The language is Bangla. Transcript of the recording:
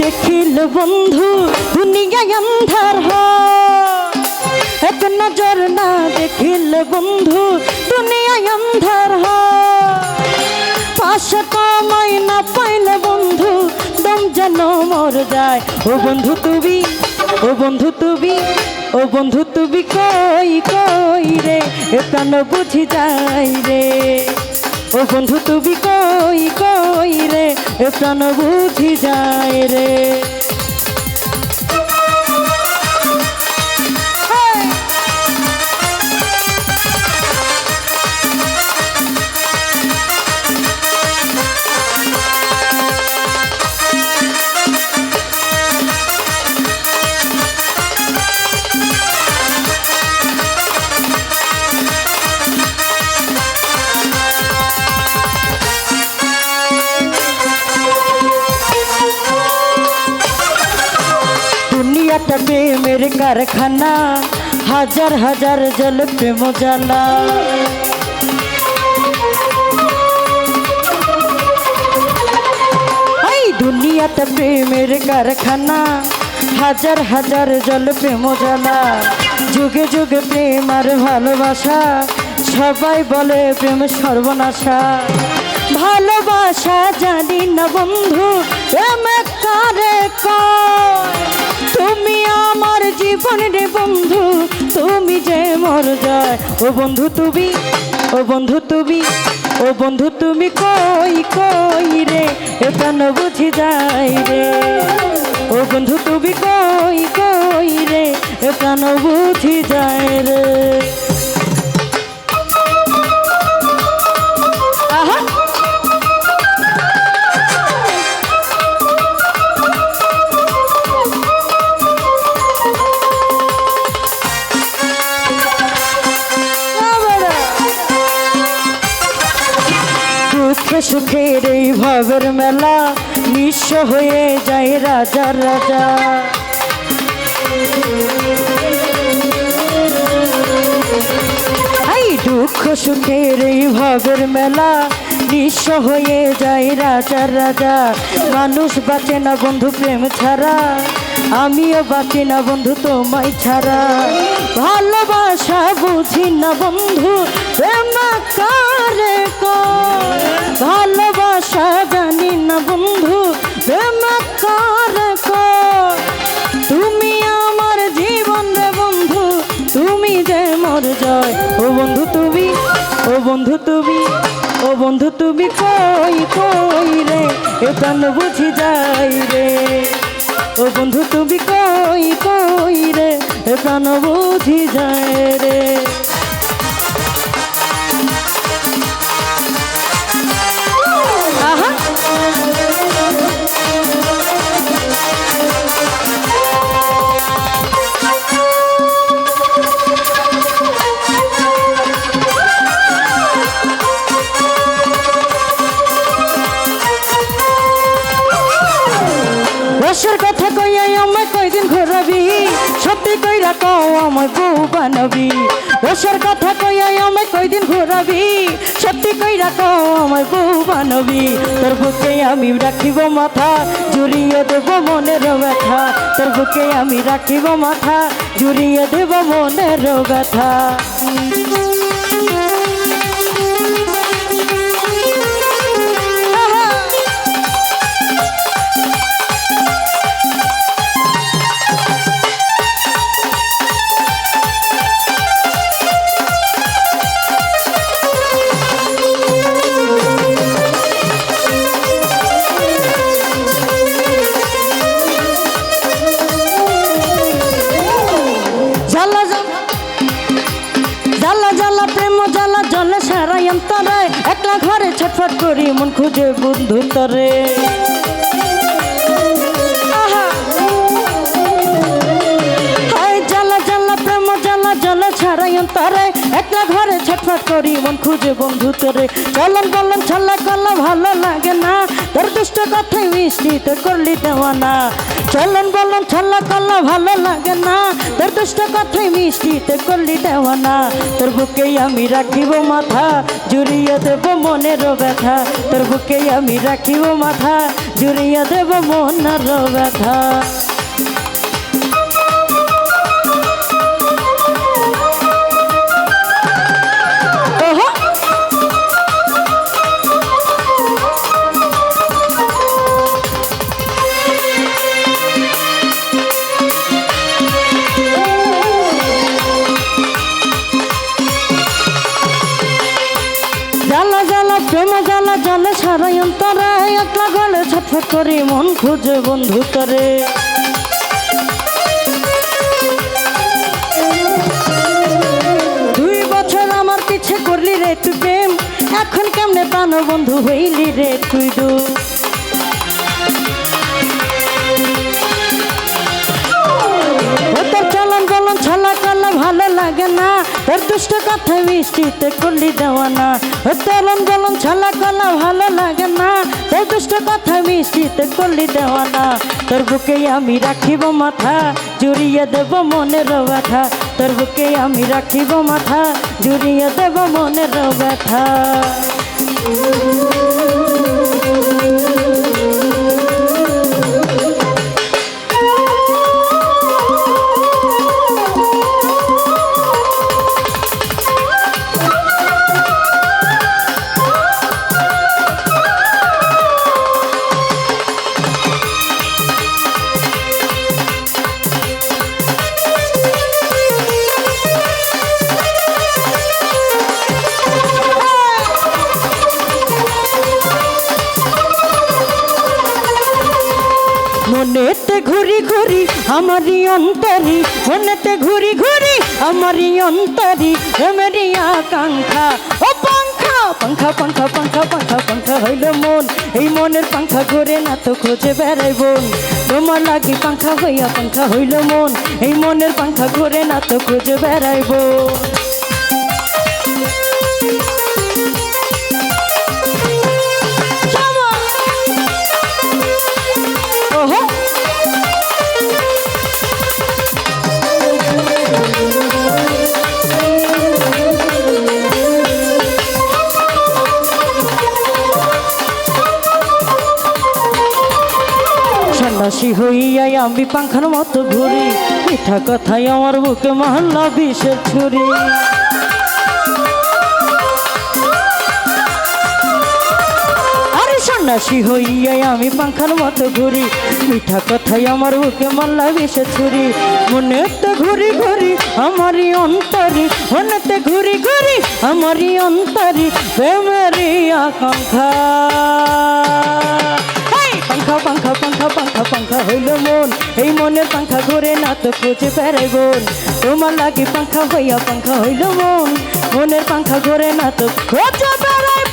দেখিল বন্ধু, দুনিয়ায় অন্ধার এক নজর না দেখিল বন্ধু, দুনিয়ায় অন্ধার পাশে কামাই না পাইলে বন্ধু, দম যেন মর যায়। ও বন্ধু তুমি, ও বন্ধু তুমি, ও বন্ধু তুমি কই কই রে? এ প্রাণ বুঝি যাই রে। ও বন্ধু তুমি কই কই রে? প্রাণ বুঝি যায় রে। দুনিয়াটা প্রেমের কারখানা হাজার হাজার জল প্রেম জ্বালা এই দুনিয়াটা প্রেমের কারখানা হাজার হাজার জল প্রেম জ্বালা যুগে যুগে প্রেম আর ভালোবাসা সবাই বলে প্রেম সর্বনাশা ভালোবাসা জানি না বন্ধু ও বন্ধু তুমি, ও বন্ধু তুমি, ও বন্ধু তুমি কই কই রে? এটা প্রাণ বুঝি যাই রে। ও বন্ধু তুমি কই কই রে? এটা প্রাণ বুঝি যায় রে। সুখের এই ভবের মেলা নিঃস্ব হয়ে যায় রাজা রাজা। দুঃখ সুখের এই ভবের মেলা নিঃস্ব হয়ে যায় রাজা রাজা। মানুষ বাঁচে না বন্ধু প্রেম ছাড়া। আমিও বাঁচি না বন্ধু তোমায় ছাড়া ভালোবাসা বুঝি না বন্ধু? ভালোবাসা জানি না বন্ধু? তুমি আমার জীবন রে বন্ধু, তুমি যে মর জয় ও বন্ধু তুমি, ও বন্ধু তুমি, ও বন্ধু তুমি কই কই রে এ প্রাণ বুঝি যাই রে ও বন্ধু তুমি কই কই রে? এ প্রাণ বুঝি যায় রে। আহা। কথা সত্যি কইরা কও আমার বউ বানাবি। রসের কথা কইয়া আমায় কয়দিন ঘোরাবি। সত্যি কইরা কও আমার বউ বানাবি। তোর বুকে আমি রাখিব মাথা, জুড়িয়ে দেব মনের ব্যথা। তোর বুকে আমি রাখিব মাথা, জুড়িয়ে দেব মনের ব্যথা। করি মন খুঁজে বন্ধু তরে। একলা ঘরে ছটফট করি মন খুঁজে বন্ধু তোরে। চলন বলন ছল্লা কল্লা ভালো লাগে না। তোর দুষ্ট কথাই মিষ্টি তোর করলি দেওয়ানা। চলন বলন ছল্লা কল্লা ভালো লাগে না। তোর দুষ্ট কথাই মিষ্টি তোর করলি দেওয়ানা। তোর বুকে আমি রাখিব মাথা, জুড়িয়ে দেব মনের ব্যথা। তোর বুকে আমি রাখিব মাথা, জুড়িয়ে দেব মনের ব্যথা। করি মন খুঁজে বন্ধু তরে। দুই বছর আমার পিছে করলি রে তুই প্রেম, এখন কেমনে পানো বন্ধু হইলি রে তুই দু তোর দুষ্ট কথা মিষ্টিতে করলি দেওয়ানা ও চলন বলন ছলা কলা ভালো লাগে না। তোর দুষ্ট কথা মিষ্টিতে করলি দেওয়ানা তোর বুকে আমি রাখিব মাথা, জুড়িয়ে দেব মনের ব্যথা। তোর বুকে আমি রাখিব মাথা, জুড়িয়ে দেব মনের ব্যথা। আমারই অন্তরি মনেতে ঘুরি ঘুরি আমারই অন্তরি প্রেমেরই আকাঙ্ক্ষা। ও পাঙ্খা পাঙ্খা পাঙ্খা পাঙ্খা পাঙ্খা পাঙ্খা হইল মন। এই মনের পাঙ্খা ঘুরে না তো খোঁজে বেড়াই বোন। তোমার লাগি পাঙ্খা হইয়া পাঙ্খা হইল মন। এই মনের পাঙ্খা ঘুরে না তো খোঁজে বেড়াই বোন। সন্ন্যাসী হইয়াই আমি পাখার মতো ঘুরি। মিঠা কথাই আমার বুকে মহল্লা বিষের ছুরি। সন্ন্যাসী হইয়াই আমি পাখার মতো ঘুরি। মিঠা কথাই আমার বুকে মহল্লা বিষের ছুরি। মনেতে ঘুরি ঘুরি আমারই অন্তরি, মনেতে ঘুরি ঘুরি আমারই অন্তরি, প্রেমেরই আকাঙ্ক্ষা। হইল মন। এই মনের পাঙ্খা ঘুরে না তো খুঁজে বেড়াই বোন। তোমার লাগে পাঙ্খা হইয়া পাঙ্খা হইল মন। মনের পাঙ্খা ঘুরে না তো খুঁজে বেড়াই